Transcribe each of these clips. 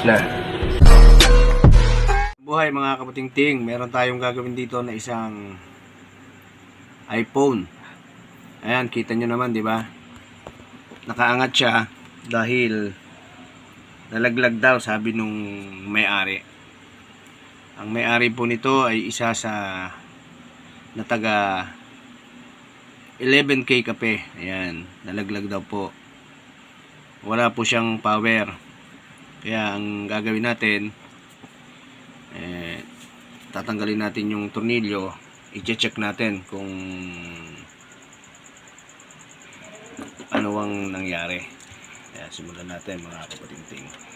Na. Buhay mga kaputingting, meron tayong gagawin dito na isang iPhone. Ayan, kita nyo naman, di ba? Nakaangat siya dahil nalaglag daw, sabi nung may-ari. Ang may-ari po nito ay isa sa na taga 11k kape. Ayan, nalaglag daw po. Wala po siyang power. Kaya ang gagawin natin, eh, tatanggalin natin yung tornilyo, i-check natin kung ano ang nangyari. Kaya simulan natin mga kapatingting.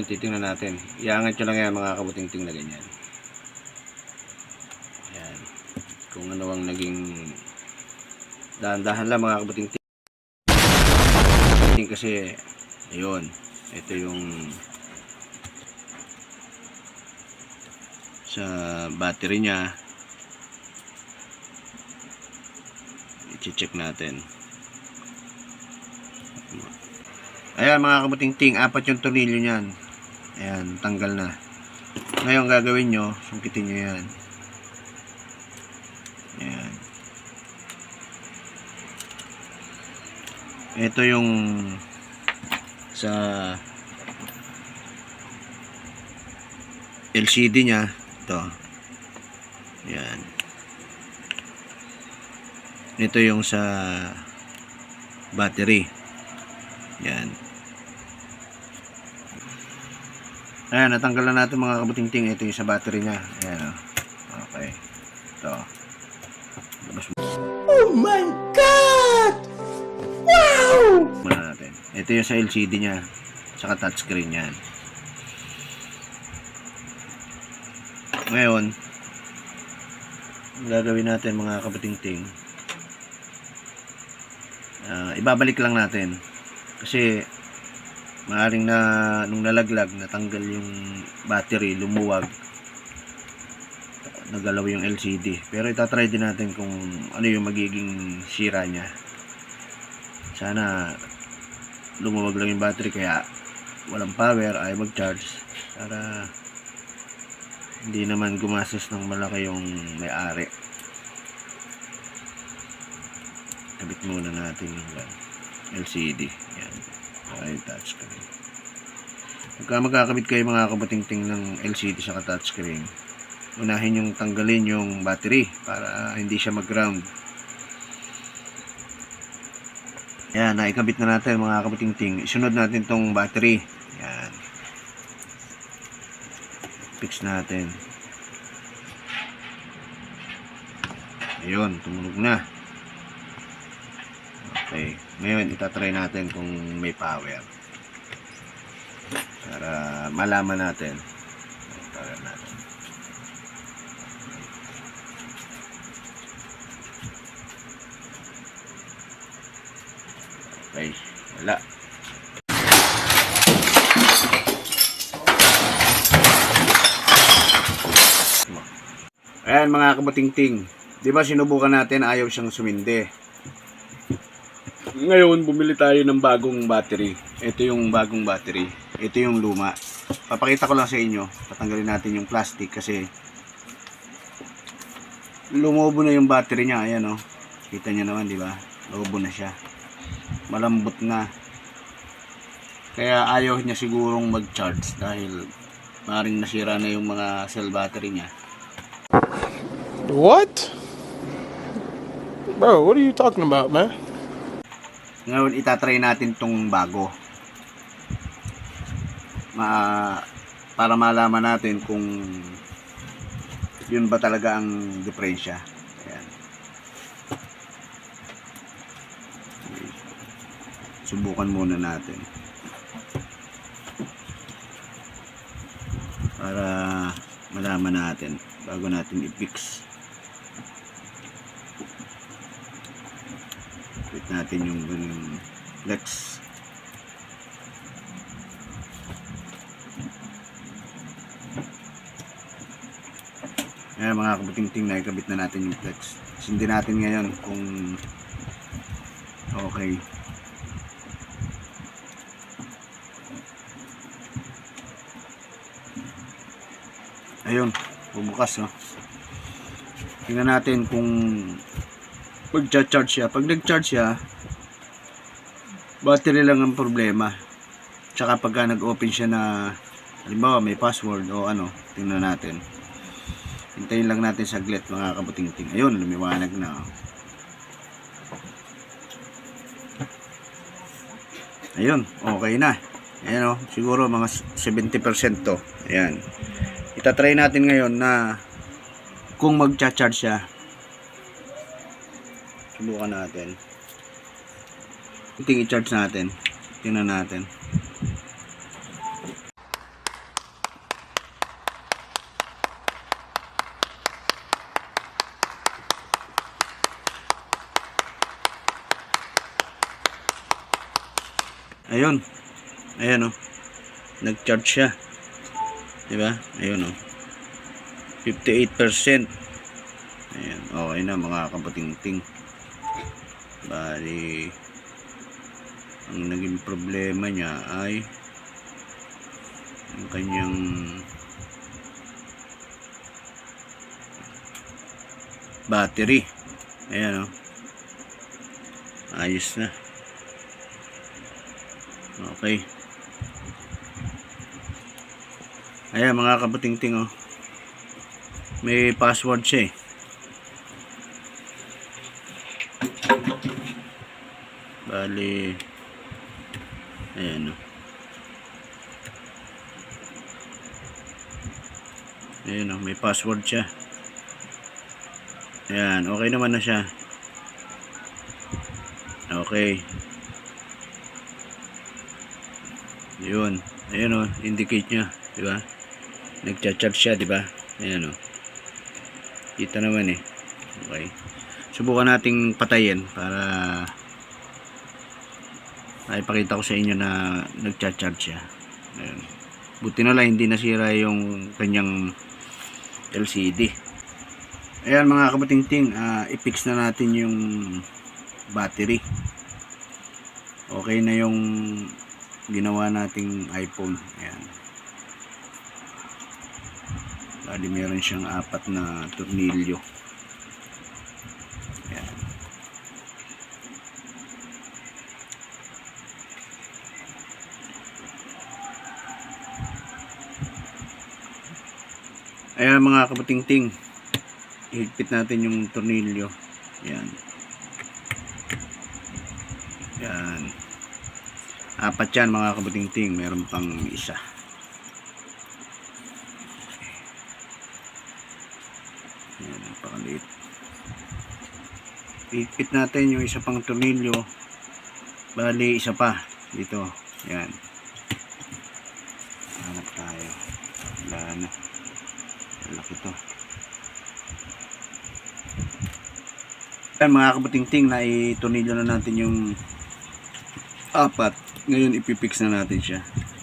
Ngayon, titingnan natin. Iangat nyo lang yan mga kabuting-ting na ganyan. Yan. Kung ano ang naging dahan-dahan lang mga kabuting-ting. Kasi, ayun. Ito yung sa battery niya. I-check natin. Ayan mga kabuting-ting, apat yung tornilyo niyan. Ayan, tanggal na. Ngayon gagawin nyo, sungkitin nyo yan. Ayan. Ito yung sa LCD niya. Ito. Ayan. Ito yung sa battery. Yan. Ayan, natanggal na natin mga kabuting-ting. Ito yung sa battery niya. Ayan. oh. Okay. Ito. Labas mo. Oh my God! Wow! Muna natin. Ito yung sa LCD niya. Saka touchscreen yan. Ngayon, gagawin natin mga kabuting-ting. ah, ibabalik lang natin. Kasi maaring na nung nalaglag natanggal yung battery lumuwag. Nagalaw yung LCD pero itatry din natin kung ano yung magiging sira niya. Sana lumuwag lang yung battery kaya walang power ay mag-charge. Para hindi naman gumastos ng malaki yung may-ari. Kabit muna natin yung LCD yan ay touchscreen pagka magkakabit kayo mga kabatingting ng LCD sa touchscreen unahin yung tanggalin yung battery para hindi siya mag-ground. Yan, naikabit na natin mga kabatingting. Isunod natin tong battery. Yan. Fix natin. Ayun, tumunog na Okay. Ngayon, itatry natin kung may power. Para malaman natin. Power natin. Okay. Wala. Ayan mga kabutingting. Di ba sinubukan natin ayaw siyang sumindi. Ngayon, bumili tayo ng bagong battery. Ito yung bagong battery. Ito yung luma. Papakita ko lang sa inyo. Tatanggalin natin yung plastic kasi lumobo na yung battery niya. Ayan o. Oh. Kita niyo naman, di ba? Lobo na siya. Malambot na. Kaya ayaw niya sigurong mag-charge dahil maring nasira na yung mga cell battery niya. What? Bro, what are you talking about, man? Ngayon, itatry natin tong bago. Ma para malaman natin kung yun ba talaga ang diferensya. Ayan. subukan muna natin. Para malaman natin bago natin i-fix. Quit natin yung ganun flex. Ayan mga kabuting-ting na ikabit na natin yung flex. Sindi natin ngayon kung okay. Ayun, bumukas no. Tingnan natin kung mag-charge siya. Pag nag-charge siya, battery lang ang problema. Tsaka pagka nag-open siya na halimbawa may password o ano, tingnan natin. Hintayin lang natin saglit mga kabuting-ting. Ayun, lumiwanag na. oh. Ayun, okay na. Ayan o, siguro mga 70% to. Ayan. Itatry natin ngayon na kung magcha-charge siya. Subukan natin. Tingin i-charge natin. Tingnan natin. Ayun. Ayan oh. Nag-charge siya. 'Di ba? Ayun oh. 58%. Ayan, okay na mga kapating-ting. Bali ang naging problema niya ay ang kanyang battery. Ayan oh. Ayos na. Okay. Ayan mga kapating-ting oh. May password siya eh. Bali Ayan oh. Ayan oh, may password siya. Ayan, okay naman na siya. Okay. Yun. Ayan o, indicate niya. Di ba? Nagcha-charge siya, di ba? Ayan o. Kita naman eh. Okay. Subukan nating patayin para ay pakita ko sa inyo na nagcha-charge siya. Ayan. Buti na lang hindi nasira yung kanyang LCD. Ayan mga kabating-ting, ah, i-fix na natin yung battery. Okay na yung ginawa nating iPhone. Ayan. Bali meron siyang apat na tornilyo. Ayan mga kapating-ting. Ihigpit natin yung tornilyo. Ayan. Ayan. Apat yan mga kabuting-ting. Meron pang isa. Ayan, napakaliit. Ipit natin yung isa pang tornilyo. Bali, isa pa. Dito. Ayan. Hanap tayo. Wala na. Malaki to. Ayan mga kabuting-ting na itornilyo na natin yung apat. Ngayon ipipix na natin siya.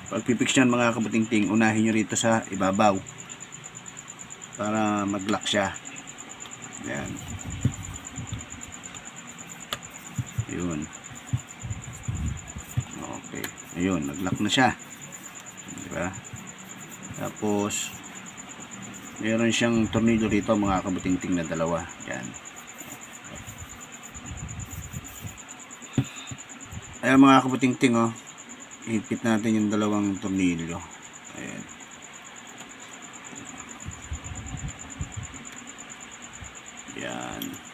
Pag pipix yan mga kabuting-ting unahin nyo rito sa ibabaw para mag-lock siya. Yan yun. Okay. Ayun nag-lock na siya. Diba tapos meron siyang tornilyo rito mga kabuting-ting na dalawa yan Ayan mga kabuting-ting oh. Ihigpit natin yung dalawang tornilyo. Ayan. Yan.